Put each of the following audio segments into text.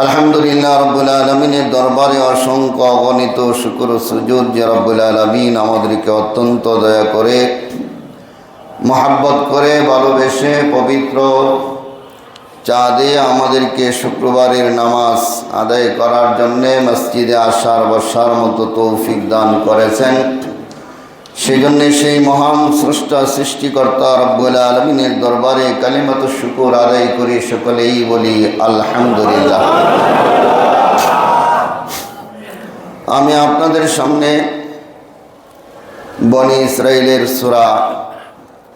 আলহামদুলিল্লাহ রব্বুল আলমিনের দরবারে অসংখ্য অগণিত শুক্র সুজুদ যে রব্বুল আলমিন আমাদেরকে অত্যন্ত দয়া করে, মহাব্বত করে, ভালোবেসে, পবিত্র চাঁদে আমাদেরকে শুক্রবারের নামাজ আদায় করার জন্যে মসজিদে আসার, বসার মতো তৌফিক দান করেছেন। সেই জন্যে সেই মহান স্রষ্টা, সৃষ্টিকর্তা রব্বুল আলমিনের দরবারে কালিমাত শুকুর আদায় করি সকলেই বলি, আলহামদুলিল্লাহ। আমি আপনাদের সামনে বনি ইসরায়েলের সুরা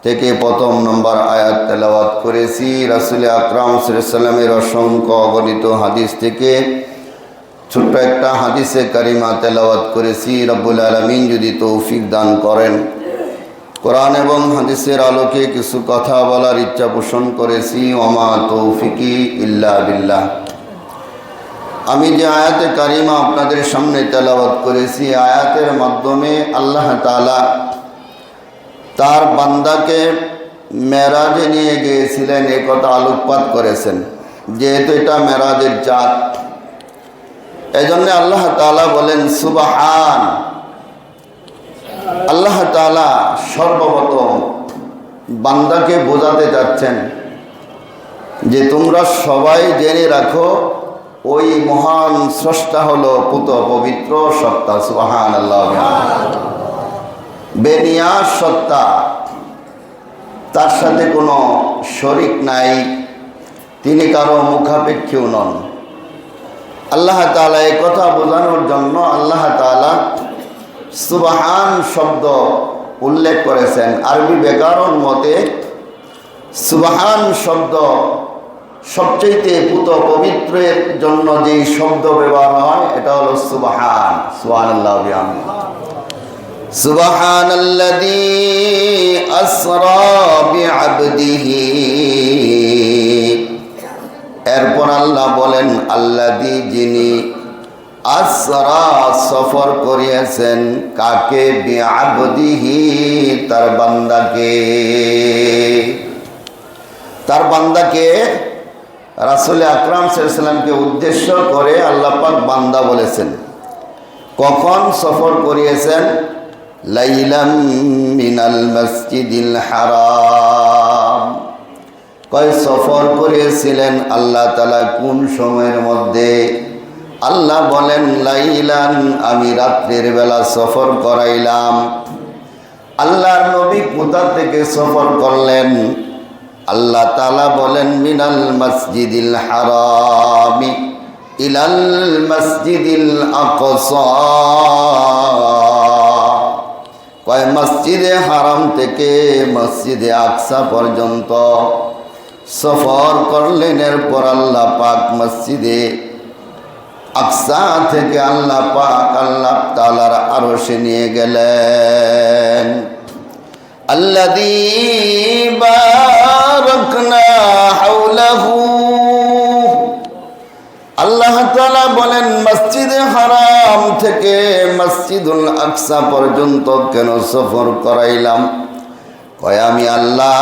থেকে প্রথম নম্বর আয়াত তেলাওয়াত করেছি। রাসুল আকরাম সাল্লামের অসংখ্য অগণিত হাদিস থেকে ছোট্ট একটা হাদিসে কারিমা তেলাওয়াত করেছি, রব্বুল আলমিন যদি তৌফিক দান করেন। কোরআন এবং হাদিসের আলোকে কিছু কথা বলার ইচ্ছা পোষণ করেছি, ওমা তৌফিকি ইল্লা বিল্লাহ। আমি যে আয়াতে কারিমা আপনাদের সামনে তেলাওয়াত করেছি, আয়াতের মাধ্যমে আল্লাহ তালা তার বান্দাকে মেরাজে নিয়ে গিয়েছিলেন, এ কথা আলোকপাত করেছেন। যেহেতু এটা মেরাজের চাঁদ এজন্য আল্লাহ তালা বলেন, সুবাহান। আল্লাহ তালা সর্বপ্রথম বান্দাকে বোঝাতে যাচ্ছেন যে তোমরা সবাই জেনে রাখো, ওই মহান স্রষ্টা হলো পুত পবিত্র সত্তা সুবাহান আল্লাহ বেনিয়াস সত্তা, তার সাথে কোনো শরিক নাই, তিনি কারও মুখাপেক্ষীও নন। আল্লাহ তালা এ কথা বোঝানোর জন্য আল্লাহ তালা সুবাহান শব্দ উল্লেখ করেছেন। আরবি বেকারণ মতে, সুবাহান শব্দ সবচেয়েতে পুত পবিত্রের জন্য যেই শব্দ ব্যবহার হয়, এটা হলো সুবাহান। সুবাহান আল্লাহ সুবাহান আল্লাহ আসরা এরপর আল্লাহ বলেন, আল্লাদি যিনি আসরা সফর করিয়াছেন, কাকে? বিআবদিহি, তার বান্দাকে। তার বান্দাকে রাসুল আকরাম সাল্লামকে উদ্দেশ্য করে আল্লাহ পাক বান্দা বলেছেন, কখন সফর করিয়েছেন? লাইলাম মিনাল মসজিদিল হারাম। কয় সফর করেছিলেন আল্লাহ তালা কোন সময়ের মধ্যে? আল্লাহ বলেন, লাইলান, আমি রাত্রের বেলা সফর করাইলাম। আল্লাহর নবী কোথা থেকে সফর করলেন? আল্লাহ তালা বলেন, মিনাল মসজিদিল হারামি ইলাল মসজিদিল আকসা। কয়, মসজিদে হারাম থেকে মসজিদে আকসা পর্যন্ত সফর করলেন, এরপর আল্লাহ পাক মসজিদে আকসা থেকে আল্লাহ পাক, আল্লাহ তালার আরও সে নিয়ে গেলেন। আল্লাহ আল্লাহ তালা বলেন, মসজিদে হারাম থেকে মসজিদুল আকসা পর্যন্ত কেন সফর করাইলাম? কয়, আমি আল্লাহ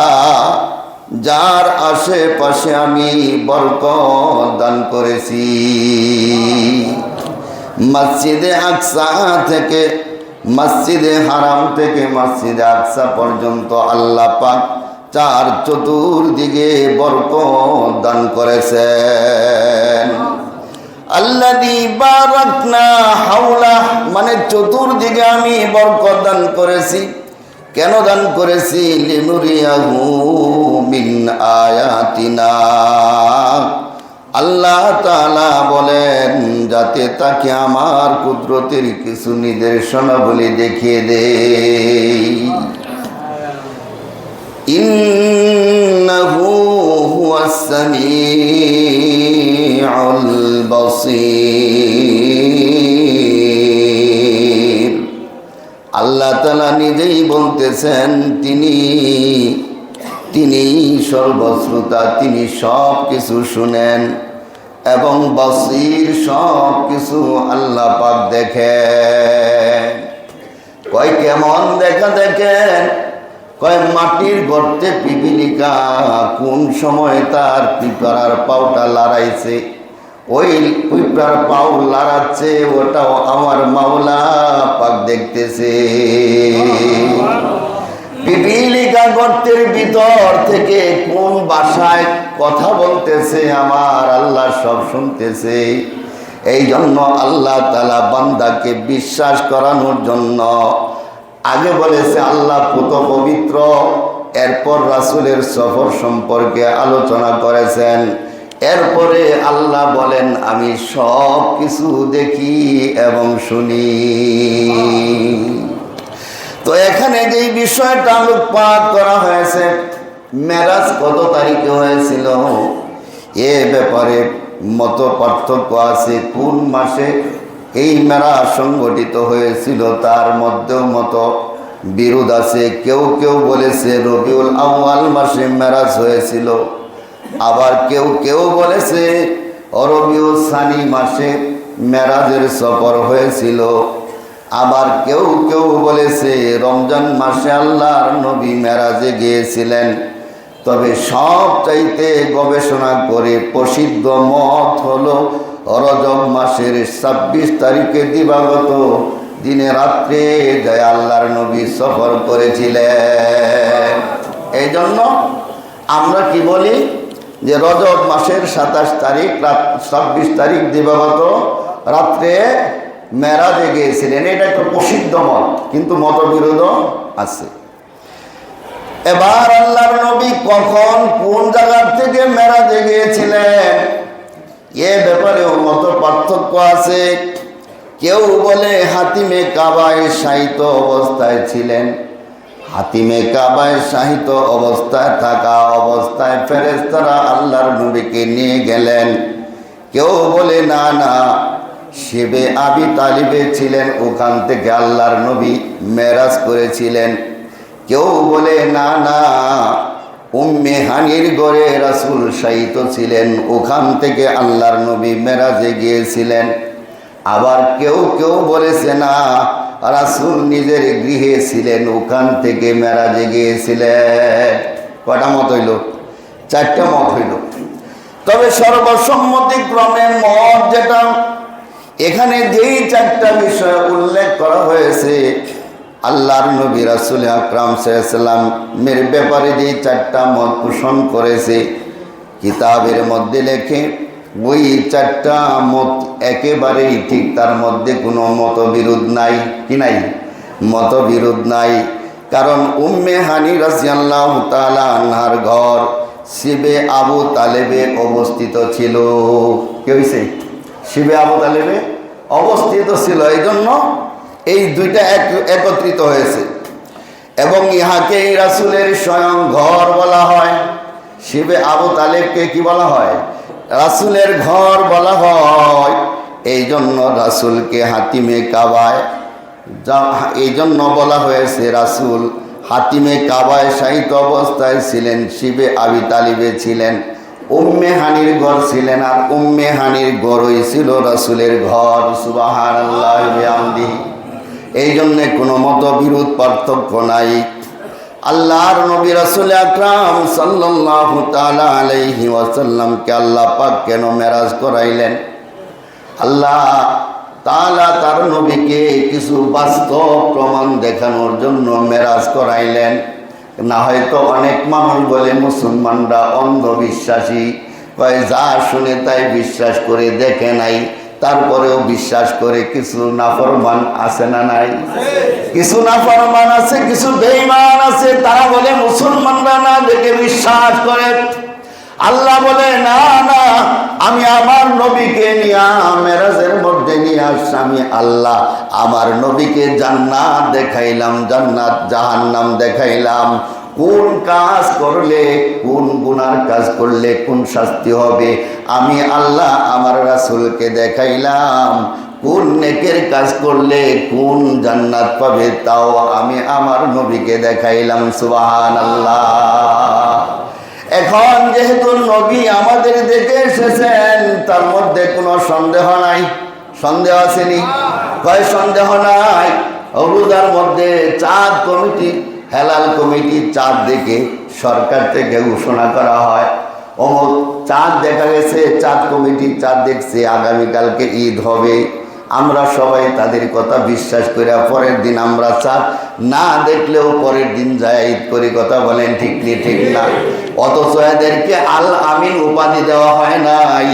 যার আশেপাশে আমি বরক দান করেছি। মসজিদে আকসা থেকে, মসজিদে হারাম থেকে মসজিদে আকসা পর্যন্ত আল্লাহ পাক চার চতুর্দিকে বরক দান করেছেন। আল্লাদি হাওলা মানে চতুর্দিকে আমি বরকত দান করেছি। কেন দান করেছি লিনুরিয়াহু আল্লাহ তাআলা বলেন, যাতে তাকে আমার কুদরতের কিছু নির্দেশনা বলে দেখিয়ে দেই ইন্নাহু হুয়াস সামিউল তালা নিজেই বলতেছেন, তিনি তিনি সর্বশ্রোতা, তিনি সব কিছু শুনেন এবং বসির সব কিছু আল্লাহ পাক দেখেন। কয়, কেমন দেখা দেখেন? কয়, মাটির গর্তে পিপিলিকা কোন সময় তার পিপারার পাউটা লড়াইছে? ওই কুইপড়ার পাও লাড়াচ্ছে ওটাও আমার মাওলা পাক দেখতেছে। পিপিলিকা গর্তের ভিতর থেকে কোন ভাষায় কথা বলতেছে, আমার আল্লাহ সব শুনতেছে। এই জন্য আল্লাহ তালা বান্দাকে বিশ্বাস করানোর জন্য আগে বলেছে, আল্লাহ পুত পবিত্র। এরপর রাসুলের সফর সম্পর্কে আলোচনা করেছেন। এরপরে আল্লাহ বলেন, আমি সব কিছু দেখি এবং শুনি। তো এখানে যে বিষয়টা আলোকপাত করা হয়েছে, মেরাজ কত তারিখে হয়েছিল? এ ব্যাপারে মত পার্থক্য আছে। কোন মাসে এই মেলা সংগঠিত হয়েছিল, তার মধ্যেও মতো বিরোধ আছে। কেউ কেউ বলেছে, রবিউল আউয়াল মাসে মেরাজ হয়েছিল। আবার কেউ কেউ বলেছে অরবিউল সানি মাসে মেরাজের সফর হয়েছিল। আবার কেউ কেউ বলেছে, রমজান মাসে আল্লাহর নবী মেরাজে গিয়েছিলেন। তবে সব চাইতে গবেষণা করে প্রসিদ্ধ মত হলো, রজব মাসের ছাব্বিশ তারিখে দিবাগত দিনে রাত্রে জয় আল্লাহর নবী সফর করেছিলেন। এই জন্য আমরা কি বলি যে রজব মাসের সাতাশ তারিখ, রাত ছাব্বিশ তারিখ দিবাগত রাত্রে মেরাজে গিয়েছিলেন। এটা একটা প্রসিদ্ধ মত কিন্তু মতবিরোধ আছে। এবার আল্লাহর নবী কখন কোন জায়গার থেকে মেরাজে গিয়েছিলেন? এ ব্যাপারেও মত পার্থক্য আছে। কেউ বলে হাতিমে কাবায় সাহিত্য অবস্থায় ছিলেন। হাতিমে কাবায় সাহিত্য অবস্থায় থাকা অবস্থায় ফেরেস্তারা আল্লাহর নবীকে নিয়ে গেলেন। কেউ বলে, না না শিবে আবি তালিবে ছিলেন, ওখান থেকে আল্লাহর নবী মেরাজ করেছিলেন। কেউ বলে, না না, উম্মে হানির গড়ে রাসুল সাহিত ছিলেন, ওখান থেকে আল্লাহর নবী মেরাজে গিয়েছিলেন। আবার কেউ কেউ বলেছে, না রাসুল নিজের গৃহে ছিলেন, ওখান থেকে মেরাজে গিয়েছিলেন। কটা মত হইল? চারটা মত হইল। তবে সর্বসম্মতিক্রমে মত যেটা, এখানে যেই চারটা বিষয় উল্লেখ করা হয়েছে, আল্লাহর নবী রাসুল আকরাম সাল্লামের ব্যাপারে যে চারটা মত পোষণ করেছে, কিতাবের মধ্যে লেখে ওই চারটা মত একেবারেই ঠিক, তার মধ্যে কোনো মতবিরোধ নাই, কি নাই? মতবিরোধ নাই। কারণ উম্মে হানি রাজিয়াল্লাহ তালা আনহার ঘর শিবে আবু তালেবে অবস্থিত ছিল। কে হয়েছে শিবে আবু তালেবে অবস্থিত ছিল। এই জন্য এই দুইটা এক- একত্রিত হয়েছে। এবং ইহাকে এই রাসুলের স্বয়ং ঘর বলা হয়। শিবে আবু তালেবকে কি বলা হয়? রাসুলের ঘর বলা হয়। এই জন্য রাসুলকে হাতিমে কাবায়। এই জন্য বলা হয়েছে রাসুল হাতিমে কাবায় সাহিত্য অবস্থায় ছিলেন, শিবে আবি তালিবে ছিলেন, উম্মে হানির ঘর ছিলেন আর উম্মে হানির ঘরই ছিল রাসুলের ঘর। সুবাহান আল্লাহ এই জন্যে কোনো মত বিরোধ পার্থক্য নাই। আল্লাহর নবী রাসুল আকরাম সাল্লাল্লাহু তাআলা আলাইহি ওয়াসাল্লামকে আল্লাহ পাক কেন মেরাজ করাইলেন? আল্লাহ তাআলা তার নবীকে কিছু বাস্তব প্রমাণ দেখানোর জন্য মেরাজ করাইলেন। না হয়তো অনেক মানুষ বলে মুসলমানরা অন্ধবিশ্বাসী কয় যা শুনে তাই বিশ্বাস করে দেখে নাই। তারপরেও বিশ্বাস করে কিছু নাফরমান আছে না নাই? কিছু নাফরমান আছে, কিছু বেঈমান আছে, তারা বলে মুসলমানরা না দেখে বিশ্বাস করে। আল্লাহ বলে, না না, আমি আমার নবীকে নিয়ে, মেরাজের মধ্যে নিয়ে আসছি, আমি আল্লাহ আমার নবীকে জান্নাত দেখাইলাম, জান্নাত জাহান্নাম দেখাইলাম। কোন কাজ করলে, কোন গুনার কাজ করলে, কোন শাস্তি হবে? আমি আল্লাহ আমার রাসূলকে দেখাইলাম, কোন নেকের কাজ করলে, কোন জান্নাত পাবে তাও আমি আমার নবীকে দেখাইলাম সুবাহান আল্লাহ এখন যেহেতু নবী আমাদের দেখে এসেছেন, তার মধ্যে কোনো সন্দেহ নাই। সন্দেহ আসেনি কয় সন্দেহ নাই? অবুদার মধ্যে চাঁদ কমিটি হেলাল কমিটি চাঁদ দেখে সরকার থেকে ঘোষণা করা হয়। অমুক চাঁদ দেখা গেছে, চাঁদ কমিটি চাঁদ দেখছে, আগামীকালকে ঈদ হবে। আমরা সবাই তাদের কথা বিশ্বাস করে, পরের দিন আমরা চাঁদ না দেখলেও পরের দিন যায় ঈদ করে কথা বলেন, ঠিক কি, ঠিক না? অথচ এদেরকে আল আমিন উপাধি দেওয়া হয় নাই।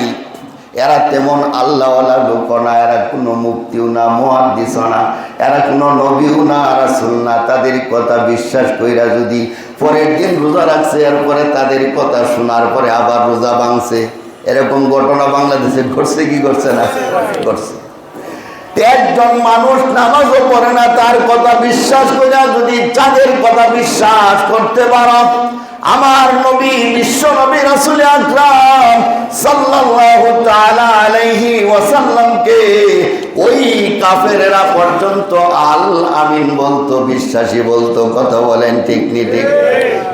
এরা তেমন আল্লাহওয়ালা লোক না, এরা কোনো মুক্তিও না মহাদিস না, এরা কোনো নবীও না রাসুল না তাদের কথা বিশ্বাস কইরা যদি পরের দিন রোজা রাখছে, এরপরে তাদের কথা শোনার পরে আবার রোজা ভাঙছে। এরকম ঘটনা বাংলাদেশে ঘটছে কি করছে না? করছে একজন মানুষ নামাজও পড়ে না, তার কথা বিশ্বাস করে যদি চাঁদের কথা বিশ্বাস করতে পারো আমার নবী, বিশ্ব নবী রাসূল আকরাম সাল্লাল্লাহু তাআলা আলাইহি ওয়াসাল্লামকে ওই কাফেরেরা পর্যন্ত আল আমিন বলতো, বিশ্বাসী বলতো, কথা বলেন ঠিক নি ঠিক।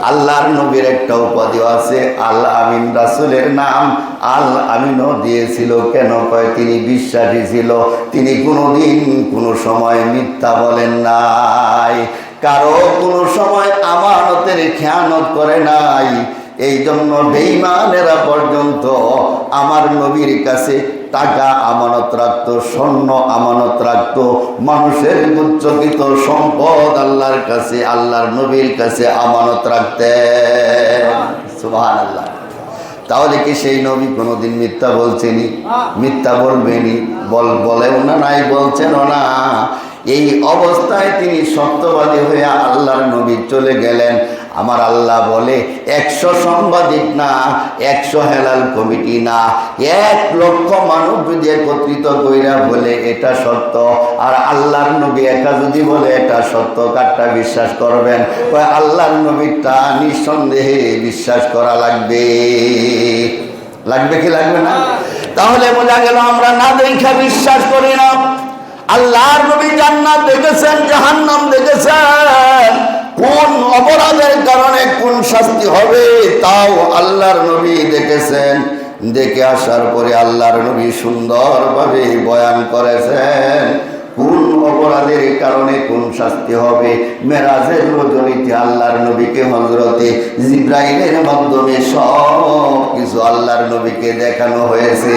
আল্লাহর নবীর একটা উপাধি আছে, আল আমিন রাসুলের নাম। আল আমিনও দিয়েছিল কেন? কয়, তিনি বিশ্বাসী ছিল, তিনি কোনোদিন কোনো সময় মিথ্যা বলেন নাই। কারও কোনো সময় আমানতের খেয়ানত করে নাই। এই জন্য বেইমানেরা পর্যন্ত আমার নবীর কাছে টাকা আমানত রাখতো স্বর্ণ আমানত রাখতো। মানুষের উচ্চকিত সম্পদ আল্লাহর কাছে আল্লাহর নবীর কাছে আমানত সুবহান আল্লাহ তাহলে কি সেই নবী কোনোদিন মিথ্যা বলছেনি? মিথ্যা বলবেনি? বল বলেও না নাই বলছেনও না। এই অবস্থায় তিনি সত্যবাদী হয়ে আল্লাহর নবী চলে গেলেন। আমার আল্লাহ বলে একশো সাংবাদিক না একশো হেলাল কমিটি না। এক লক্ষ মানুষ যদি একত্রিত কইরা বলে এটা সত্য আর আল্লাহর নবী একা যদি বলে এটা সত্য কারটা বিশ্বাস করবেন? ওই আল্লাহর নবীটা নিঃসন্দেহে বিশ্বাস করা লাগবে। লাগবে কি লাগবে না? তাহলে বোঝা গেল আমরা না দেখা বিশ্বাস করি না। আল্লাহর নবী জান্নাত দেখেছেন, জাহান্নাম দেখেছেন। কোন অপরাধের কারণে কোন শাস্তি হবে, তাও আল্লাহর নবী দেখেছেন। দেখে আসার পরে আল্লাহর নবী সুন্দরভাবে বয়ান করেছেন, কোন অপরাধের কারণে কোন শাস্তি হবে। মেরাজের রজনীতে আল্লাহর নবীকে হজরতে জিব্রাইলের মাধ্যমে সব কিছু আল্লাহর নবীকে দেখানো হয়েছে।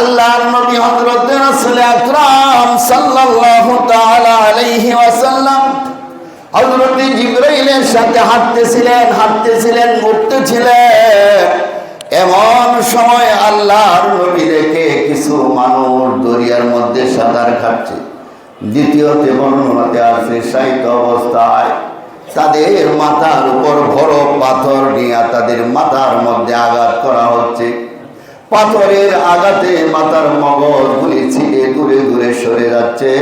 আল্লাহর নবী হযরত রাসূল আকরাম সাল্লাল্লাহু তাআলা আলাইহি ওয়াসাল্লাম হযরত জিবরাইলের সাথে হাঁটতেছিলেন হাঁটতেছিলেন, উঠতেছিলেন। এমন সময় আল্লাহর নবী দেখে কিছু মানুষ দরিয়ার মধ্যে সাঁতার কাটছে। দ্বিতীয়তে বর্ণনাতে আছে সাহিত্য অবস্থায় তাদের মাথার উপর বড় পাথর নিয়ে তাদের মাথার মধ্যে আঘাত করা হচ্ছে। পাথরের আঘাতে মাথার মগজগুলি ছিটে দূরে দূরে সরে যাচ্ছে।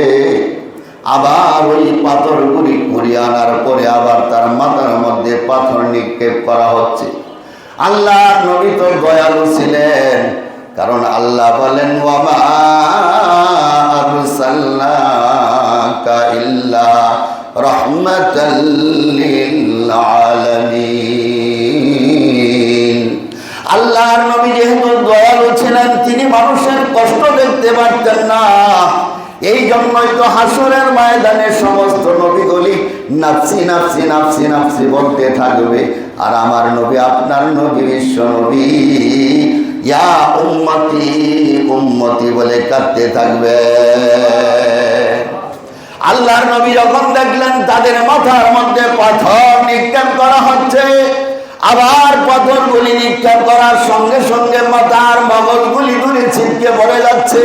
আবার ওই পাথরগুলি ঘুরিয়ে আনার পরে আবার তার মাথার মধ্যে পাথর নিক্ষেপ করা হচ্ছে। আল্লাহ নবী তো দয়ালু ছিলেন, কারণ আল্লাহ বলেন, ওয়ামা আল্লাহর নবী যেহেতু দয়ালু ছিলেন, তিনি মানুষের কষ্ট দেখতে পারতেন না। এই জন্যই তো হাসুরের ময়দানে সমস্ত নবীগুলি নাফসি নাফসি নাফসি নাফসি বলতে থাকবে। আর আমার নবী, আপনার নবী, বিশ্ব নবী, ইয়া উম্মতি উম্মতি বলে কাঁদতে থাকবে। আল্লাহর নবী যখন দেখলেন তাদের মাথার মধ্যে পাথর নিক্ষেপ করা হচ্ছে আবার পাথরগুলি নিক্ষেপ করার সঙ্গে সঙ্গে মাথার মগজগুলি দূরে ছিটকে পড়ে যাচ্ছে।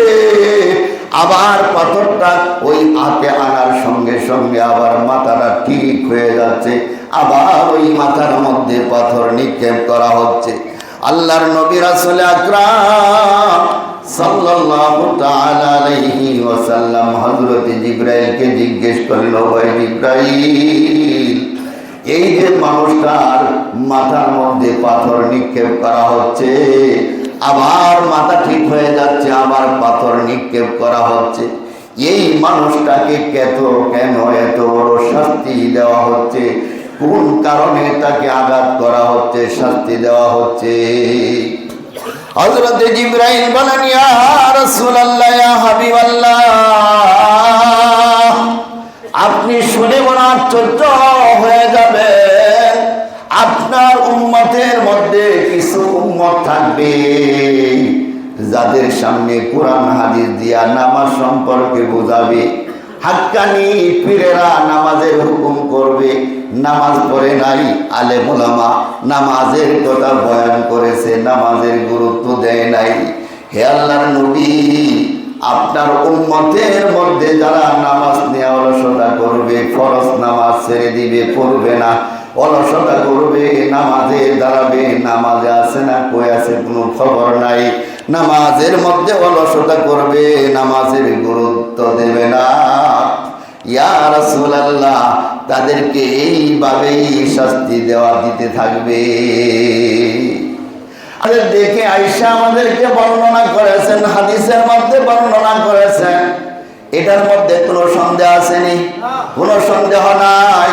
আবার পাথরটা ওই হাতে আনার সঙ্গে সঙ্গে আবার মাথাটা ঠিক হয়ে যাচ্ছে। আবার ওই মাথার মধ্যে পাথর নিক্ষেপ করা হচ্ছে। আল্লাহর নবী রাসূল আকরাম সাল্লাল্লাহু তাআলা ওয়াসাল্লাম জিজ্ঞেস করল ভাই জিবরাইল এই যে মানুষটার মাথার মধ্যে পাথর নিক্ষেপ করা হচ্ছে, আবার মাথা ঠিক হয়ে যাচ্ছে, আবার পাথর নিক্ষেপ করা হচ্ছে। এই মানুষটাকে কেত, কেন এত বড় শাস্তি দেওয়া হচ্ছে? কোন কারণে তাকে আঘাত করা হচ্ছে, শাস্তি দেওয়া হচ্ছে? হযরত জিবরাইল বলেন, ইয়া রাসূলুল্লাহ হাবিবাল্লাহ। আপনি শুনে মনে আশ্চর্য হয়ে যাবেন আপনার উম্মতের মধ্যে কিছু উম্মত থাকবে, যাদের সামনে কোরআন, হাদিস দিয়া নামাজ সম্পর্কে বোঝাবে। হাক্কানি পীরেরা নামাজের হুকুম করবে। নামাজ পড়ে নাই আলে মোলামা নামাজের কথা বয়ান করেছে, নামাজের গুরুত্ব দেয় নাই। হে আল্লাহর নবী আপনার উম্মতের মধ্যে যারা নামাজ নিয়ে অলসতা করবে, ফরজ নামাজ ছেড়ে দিবে, পড়বে না। অলসতা করবে, নামাজে দাঁড়াবে, নামাজে আছে না, কই আছে কোনো খবর নাই। নামাজের মধ্যে অলসতা করবে, নামাজের গুরুত্ব দেবে না। তাদেরকে এইভাবেই শাস্তি দেওয়া দিতে থাকবে। আমাদের দেখে আইসা আমাদেরকে বর্ণনা করেছেন, হাদিসের মধ্যে বর্ণনা করেছেন। এটার মধ্যে কোনো সন্দেহ আসেনি, কোনো সন্দেহ নাই।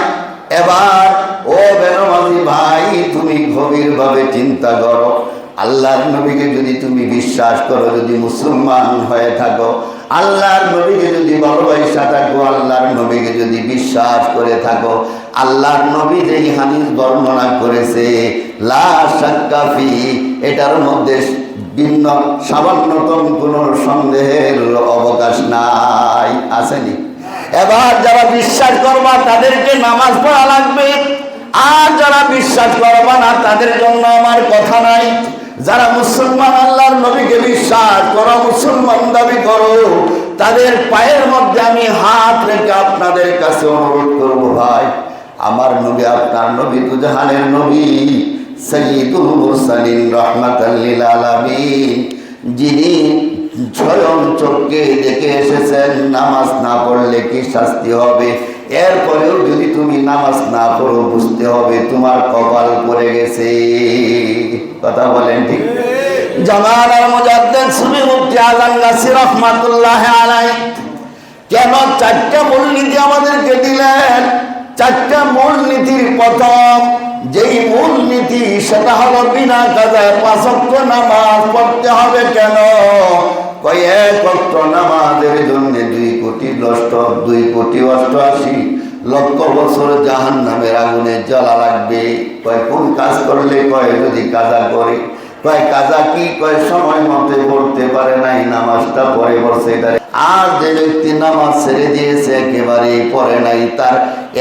এবার, ও বেনমাজি ভাই, তুমি গভীরভাবে চিন্তা করো। আল্লাহর নবীকে যদি তুমি বিশ্বাস করো, যদি মুসলমান হয়ে থাকো, আল্লাহর নবীকে যদি ভালোবাসা থাকো, আল্লাহর নবীকে যদি বিশ্বাস করে থাকো আল্লাহর নবী যেই হাদিস বর্ণনা করেছে, লা এটার মধ্যে ভিন্ন সামান্যতম কোনো সন্দেহের অবকাশ নাই, আসেনি। এবার যারা বিশ্বাস করবা তাদেরকে নামাজ পড়া লাগবে। আর যারা বিশ্বাস করবা না তাদের জন্য আমার কথা নাই। যারা মুসলমান আল্লাহর নবীকে বিশ্বাস করো, মুসলমান দাবি করো, তাদের পায়ের মধ্যে আমি হাত রেখে আপনাদের কাছে অনুরোধ করব ভাই। আমার নবী, আপনার নবী তো জাহানের নবী। সৈয়দুল মুরসালিন রহমাতাল লিল আলামিন। যিনি স্বয়ং চোখকে দেখে এসেছেন, নামাজ না পড়লে কি শাস্তি হবে? এরপরেও যদি তুমি নামাজ না পড়ো, বুঝতে হবে তোমার কপাল পড়ে গেছে। কথা বলেন ঠিক। জামানার মুজাদ্দেদ সুবি মুফতি আজম গাছি রহমাতুল্লাহ আলাই কেন চারটা মূলনীতি আমাদেরকে দিলেন? চারটা মূলনীতির প্রথম। যেই মূলনীতি, সেটা হলো বিনা কাজায় পাঁচক্য নামাজ পড়তে হবে কেন? কয়েক অক্ট নামাজের জন্য দুই কোটি নষ্ট দুই কোটি অষ্টআশি লক্ষ বছর জাহান নামের আগুনে জ্বলা লাগবে। কয়, কোন কাজ করলে কয়, যদি কাজা করে। কয় কাজা কি কয় সময় মতে পড়তে পারে নাই নামাজটা পরে পড়ছে এটারে। আর যে ব্যক্তি নামাজ ছেড়ে দিয়েছে একেবারে পড়ে নাই, তার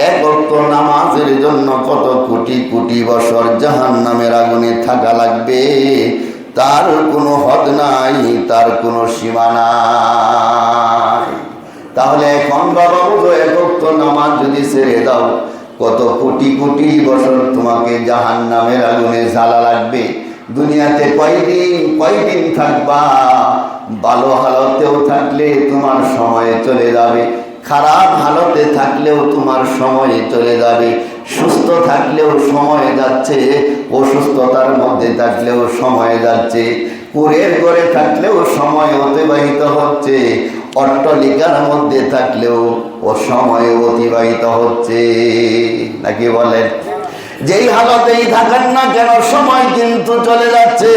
এক অক্ত নামাজের জন্য কত কোটি কোটি বছর জাহান নামের আগুনে থাকা লাগবে, তার কোনো হদ নাই, তার কোনো সীমা নাই। তাহলে এখন বাবা বুঝো অক্ত নামাজ যদি ছেড়ে দাও, কত কোটি কোটি বছর তোমাকে জাহান নামের আগুনে জ্বালা লাগবে। দুনিয়াতে কয়দিন কয়দিন থাকবা? ভালো হালতেও থাকলে তোমার সময় চলে যাবে। খারাপ হালতে থাকলেও তোমার সময় চলে যাবে। সুস্থ থাকলেও সময় যাচ্ছে। অসুস্থতার মধ্যে থাকলেও সময় যাচ্ছে। কুরের ঘরে থাকলেও সময় অতিবাহিত হচ্ছে। অট্টলিকার মধ্যে থাকলেও ও সময় অতিবাহিত হচ্ছে। নাকি বলেন? যেই হালতেই থাকেন না কেন, সময় কিন্তু চলে যাচ্ছে।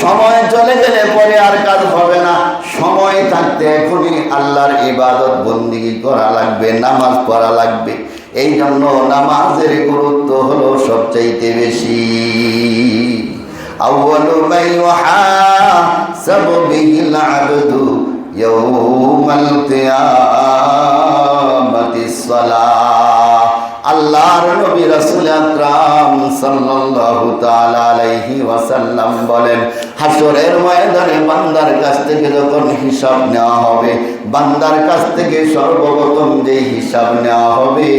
সময় চলে গেলে পরে আর কাজ হবে না। সময় থাকতে এখনই আল্লাহর ইবাদত বন্দিগি করা লাগবে, নামাজ পড়া লাগবে। এই জন্য নামাজের গুরুত্ব হলো সবচাইতে বেশি। আউয়ালু আল্লাহর নবী রাসূল আকরাম সাল্লাল্লাহু তাআলা আলাইহি ওয়াসাল্লাম বলেন হাসরের ময়দানে বান্দার কাছ থেকে যখন হিসাব নেওয়া হবে, বান্দার কাছ থেকে সর্বপ্রথম যে হিসাব নেওয়া হবে,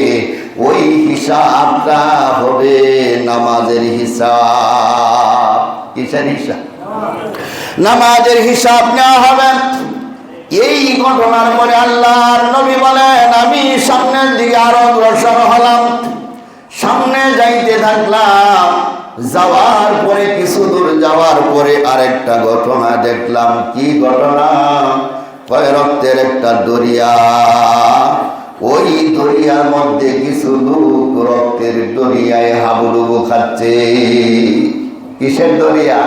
ওই হিসাবটা হবে নামাজের হিসাব। কিসের হিসাব? নামাজের হিসাব নেওয়া হবে। এই ঘটনার পরে আল্লাহর নবী বলেন, আমি সামনের দিকে আরও অগ্রসর হলাম। সামনে যাইতে থাকলাম। যাওয়ার পরে, কিছু দূর যাওয়ার পরে আরেকটা ঘটনা দেখলাম। কি ঘটনা? রক্তের একটা দরিয়া। ওই দরিয়ার মধ্যে কিছু লোক রক্তের দরিয়ায় হাবুডুবু খাচ্ছে। কিসের দরিয়া?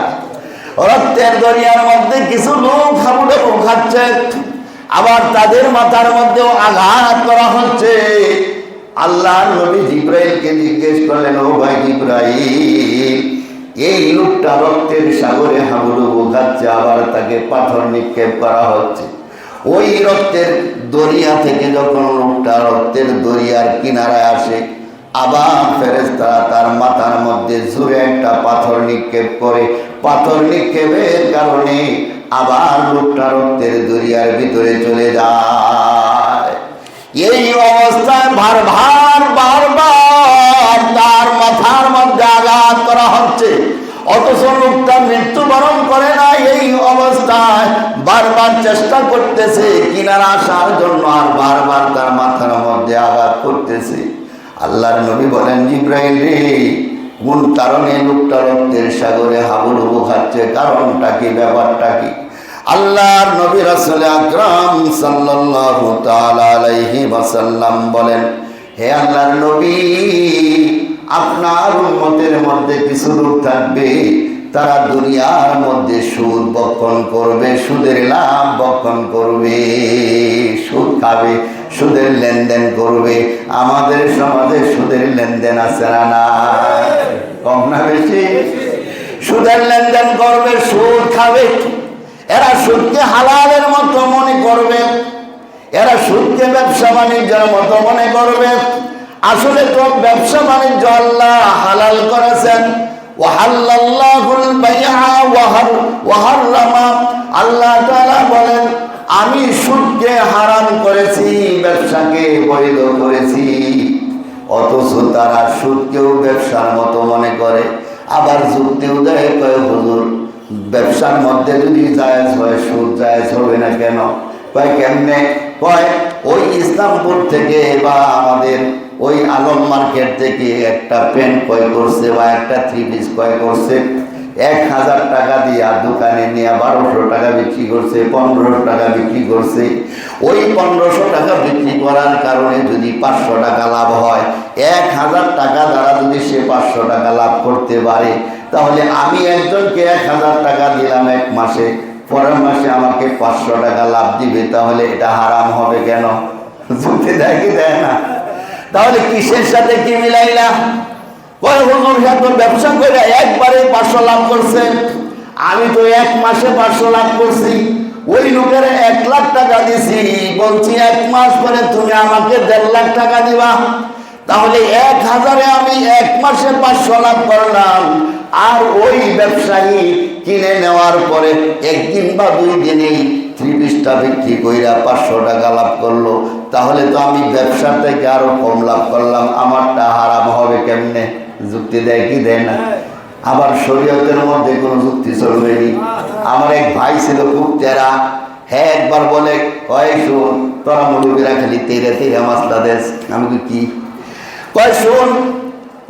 রক্তের দরিয়ার মধ্যে কিছু লোক হাবুডুবু খাচ্ছে আবার তাদের মাথার মধ্যেও আঘাত করা হচ্ছে। আল্লাহ নবী জিব্রাইলকে জিজ্ঞেস করলেন, ও ভাই জিব্রাইল, এই লোকটা রক্তের সাগরে হাবুডুবু খাচ্ছে আবার তাকে পাথর নিক্ষেপ করা হচ্ছে? ওই রক্তের দরিয়া থেকে যখন লোকটা রক্তের দরিয়ার কিনারায় আসে আবার ফেরেস্তারা তার মাথার মধ্যে জোরে একটা পাথর নিক্ষেপ করে, পাথর নিক্ষেপের কারণে আবার লোকটা রক্তের দরিয়ার ভিতরে চলে যায়। এই অবস্থায় ভার ভার বারবার তার মাথার মধ্যে আঘাত করা হচ্ছে। অথচ লোকটা মৃত্যুবরণ করে না এই অবস্থায়, বারবার চেষ্টা করতেছে, কিনারা আসার জন্য আর বারবার তার মাথার মধ্যে আঘাত করতেছে। আল্লাহর নবী বলেন, জিব্রাইল রে, কোন কারণে লোকটা রক্তের সাগরে হাবুডুবু খাচ্ছে? কারণটা কি? ব্যাপারটা কি? আল্লাহর নবী রাসূল আকরাম সাল্লাল্লাহু তাআলা আলাইহি ওয়াসাল্লাম বলেন, হে আল্লাহর নবী, আপনার উম্মতের মধ্যে কিছু লোক থাকবে, তারা দুনিয়ার মধ্যে সুদ বক্ষণ করবে, সুদের লাভ বক্ষণ করবে, সুদ খাবে। সুদের লেনদেন করবে। আমাদের সমাজে সুদের লেনদেন আছে না না কম না বেশি? সুদের লেনদেন করবে, সুদ খাবে। এরা সুদকে হালালের মতো মনে করবে। এরা সুদকে ব্যবসা বাণিজ্যের মতো মনে করবে। আসলে তো ব্যবসা বাণিজ্য আল্লাহ হালাল করেছেন। আল্লাহ বলেন, আমি সুদকে হারাম করেছি, ব্যবসাকে বৈধ করেছি। অথচ তারা সুদকেও ব্যবসার মতো মনে করে। আবার যুক্তিও দেয়, কয়, হুজুর, ব্যবসার মধ্যে যদি জায়েজ হয়, সুদ জায়েজ হবে না কেন? কয়, কেমনে? কয় ওই ইসলামপুর থেকে বা আমাদের ওই আলম মার্কেট থেকে একটা প্যান্ট ক্রয় করছে বা একটা থ্রি পিস ক্রয় করছে। এক হাজার টাকা দিয়া দোকানে নিয়ে বারোশো টাকা বিক্রি করছে, পনেরোশো টাকা বিক্রি করছে। ওই পনেরোশো টাকা বিক্রি করার কারণে যদি পাঁচশো টাকা লাভ হয়, এক হাজার টাকা দ্বারা যদি সে পাঁচশো টাকা লাভ করতে পারে, তাহলে আমি একজনকে এক হাজার টাকা দিলাম এক মাসে। পরের মাসে আমাকে পাঁচশো টাকা লাভ দিবে, তাহলে এটা হারাম হবে কেন? যুক্তি দেয় কি দেয় না? তাহলে কিসের সাথে কি মিলাইলা ব্যবসা করে একবারে পাঁচশো লাভ করছে। আমি তো এক মাসে পাঁচশো লাভ করছি। ওই লোকের এক লাখ টাকা দিছি, বলছি এক মাস পরে তুমি আমাকে দেড় লাখ টাকা দিবা। তাহলে এক হাজারে আমি এক মাসে পাঁচশো লাভ করলাম। আর ওই ব্যবসায়ী কিনে নেওয়ার পরে একদিন বা দুই দিনেই থ্রি পিসটা বিক্রি কইরা পাঁচশো টাকা লাভ করল। তাহলে তো আমি ব্যবসা থেকে আরও কম লাভ করলাম। আমারটা হারাম হবে কেমনে? যুক্তি দেয় কি দেয় না? আবার শরীয়তের মধ্যে কোনো যুক্তি চলবেনি আমার এক ভাই ছিল খুব তেরা হ্যাঁ একবার বলে, কয় শোন, তোরা মুরুবিরা খালি তেরে তেরে মাসলা দেশ আমি কি? কয়, শোন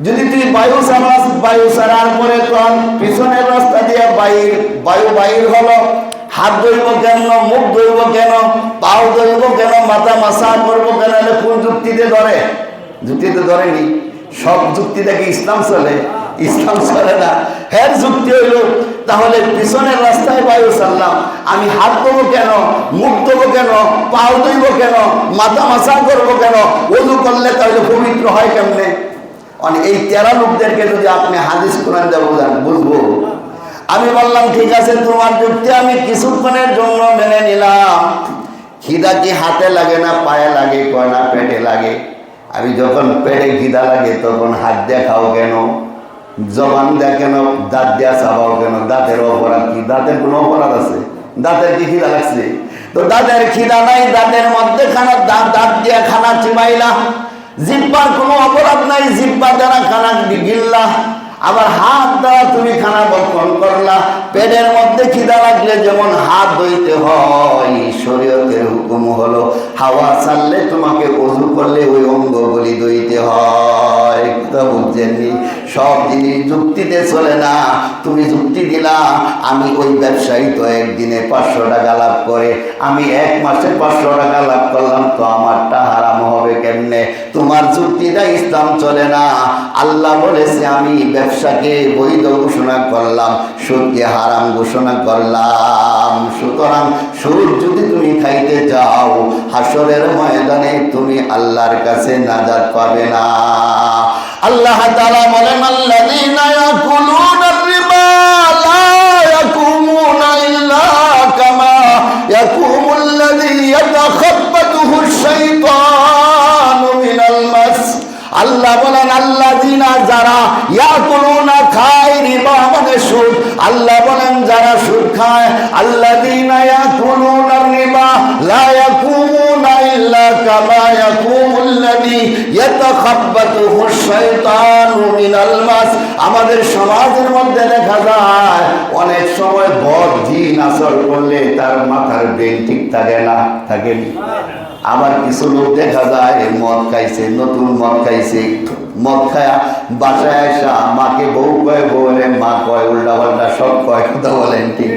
যদি তুই বায়ু চালাস বায়ু সারার পরে তোর পিছনের রাস্তা দিয়ে বাইর বায়ু বাইর হলো, হাত ধরবো কেন, মুখ ধরবো কেন, পাও ধরবো কেন, মাথা মাসা করব কেন কোন যুক্তিতে ধরে? যুক্তিতে ধরেনি। সব যুক্তি থেকে ইসলাম চলে। ইসলাম চলে না। হ্যাঁ যুক্তি হইল, তাহলে পিছনের রাস্তায় বায়ু সারলাম। আমি হাত দেবো কেন, মুখ দেবো কেন, পাও ধরব কেন, মাথা মাসা করব কেন ওজু করলে তাহলে পবিত্র হয় কেমনে? মানে এই তেরা লোকদেরকে যদি আপনি হাদিস কোরআন দেওয়া বোঝান, বুঝব। আমি বললাম, ঠিক আছে, তোমার যুক্তি আমি কিছুক্ষণের জন্য মেনে নিলাম। খিদা কি হাতে লাগে না পায়ে লাগে কয় না পেটে লাগে? আমি যখন পেটে খিদা লাগে, তখন হাত দিয়ে খাও কেন? জবান দেয়া কেন? দাঁত দেয়া চাবাও কেন? দাঁতের অপরাধ কি? দাঁতের কোনো অপরাধ আছে? দাঁতের কি খিদা লাগছে? তো দাঁতের খিদা নাই, দাঁতের মধ্যে খানা দাঁত দাঁত দিয়া খানা চিবাইলা জিব্বার কোনো অপরাধ নাই জিব্বা দ্বারা খানা গিল্লা আবার হাত দ্বারা তুমি খানা বক্ষণ করলা। পেটের মধ্যে খিদা লাগলে যেমন হাত ধইতে হয়, শরীয়তের হুকুম হলো, হাওয়া চাললে তোমাকে অজু করলে ওই অঙ্গগুলি ধইতে হয়। কথা বুঝছেননি সব জিনিস যুক্তিতে চলে না। তুমি যুক্তি দিলা, আমি ওই ব্যবসায়ী তো একদিনে পাঁচশো টাকা লাভ করে। আমি এক মাসে পাঁচশো টাকা লাভ করলাম, তো আমারটা হারাম হবে কেমনে? তোমার যুক্তিটা ইসলাম চলে না। আল্লাহ বলেছে, আমি ব্যবসাকে বৈধ ঘোষণা করলাম সুদকে হারাম ঘোষণা করলাম। সুতরাং সুদ যদি তুমি খাইতে চাও হাসরের ময়দানে তুমি আল্লাহর কাছে নাজাত পাবে না। আল্লাহ তাআলা বলেন আল্লাযীনা ইয়াকুলুনা রিবা লা ইয়াকুমুনা ইল্লা কামা ইয়াকুমুল লাযী ইয়াতাখাব আল্লাহ বলেন আল্লাহ জিনা যারা ইয়াকুলুনা খায় রিবা মানে সুদ, আল্লাহ বলেন, যারা সুদ খায় আল্লাহ দিনা ইয়াকুলুনা রিবা, লা ইয়াকুমুনা ইল্লা কামা ইয়াকুমুল্লাযী ইয়াতাখাব্বাতুহু শাইতানু মিনাল মাস। আমাদের সমাজের মধ্যে দেখা যায়, অনেক সময় বদ জিন আসর করলে তার মাথার ব্রেন ঠিক থাকে না থাকেনি আবার কিছু লোক দেখা যায়, মদ খাইছে, নতুন মদ খাইছে। মদ খায়া বাসায় আসা, মাকে বউ কয় বউরে মা কয় উল্টা পাল্টা সব কয়, কথা বলেন ঠিক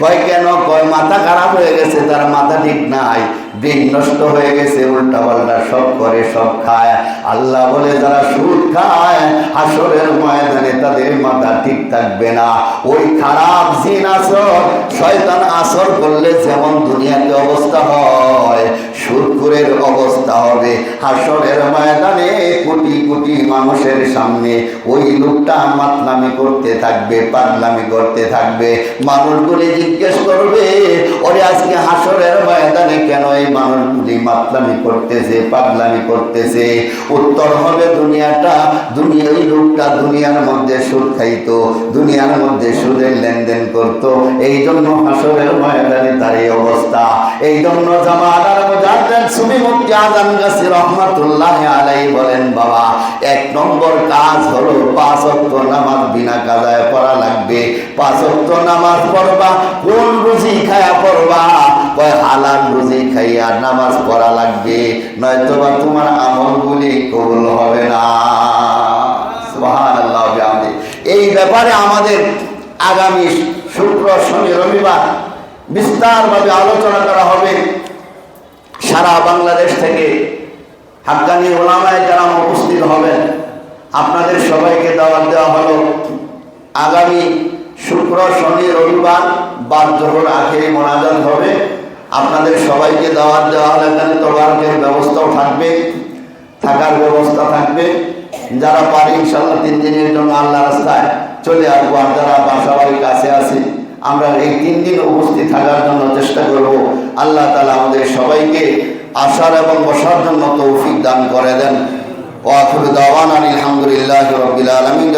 কয় কেন? কয়, মাথা খারাপ হয়ে গেছে, তার মাথা ঠিক নাই। ব্রেন নষ্ট হয়ে গেছে উল্টা পাল্টা সব করে, সব খায়। আল্লাহ বলে, যারা সুদ খায়, হাসরের ময়দানে তাদের মাথা ঠিক থাকবে না। ওই খারাপ জিন আসর, শয়তান আসর করলে যেমন দুনিয়াতে অবস্থা হয় সুরকুরের অবস্থা হবে। হাসরের ময়দানে কোটি কোটি মানুষের সামনে ওই লোকটা মাতলামি করতে থাকবে, পাগলামি করতে থাকবে। মানুষগুলি জিজ্ঞেস করবে, ওরে আজকে হাসরের ময়দানে কেন এই মানুষগুলি মাতলামি করতেছে, পাগলামি করতেছে? উত্তর হবে, দুনিয়াটা দুনিয়া ওই লোকটা দুনিয়ার মধ্যে সুদ খাইতো, দুনিয়ার মধ্যে সুদের লেনদেন করত। এই জন্য হাসরের ময়দানে তার এই অবস্থা। এই জন্য জামানার মুজাদ্দেদ সুমি মুক্তি তোমার কবুল হবে না। এই ব্যাপারে আমাদের আগামী শুক্র, শনি, রবিবার বিস্তারভাবে আলোচনা করা হবে। সারা বাংলাদেশ থেকে হাক্কানি ওলামায় যারা উপস্থিত হবেন। আপনাদের সবাইকে দাওয়াত দেওয়া হলো আগামী শুক্র, শনি, রবিবার বাদ জোহর আখেরি মোনাজাত হবে। আপনাদের সবাইকে দাওয়াত দেওয়া হলে এখানে তবারকের ব্যবস্থাও থাকবে, থাকার ব্যবস্থা থাকবে। যারা পারে ইনশাল্লাহ তিন দিনের জন্য আল্লাহ রাস্তায় চলে আসব, আর যারা বাসা বাড়ির কাছে আছে আমরা এই তিন দিন উপস্থিত থাকার জন্য চেষ্টা করব। আল্লাহ তালা আমাদের সবাইকে আসার এবং বসার জন্য তৌফিক দান করে দেন। ও আখরুদ আলহামদুলিল্লাহ রবিল আলমিন।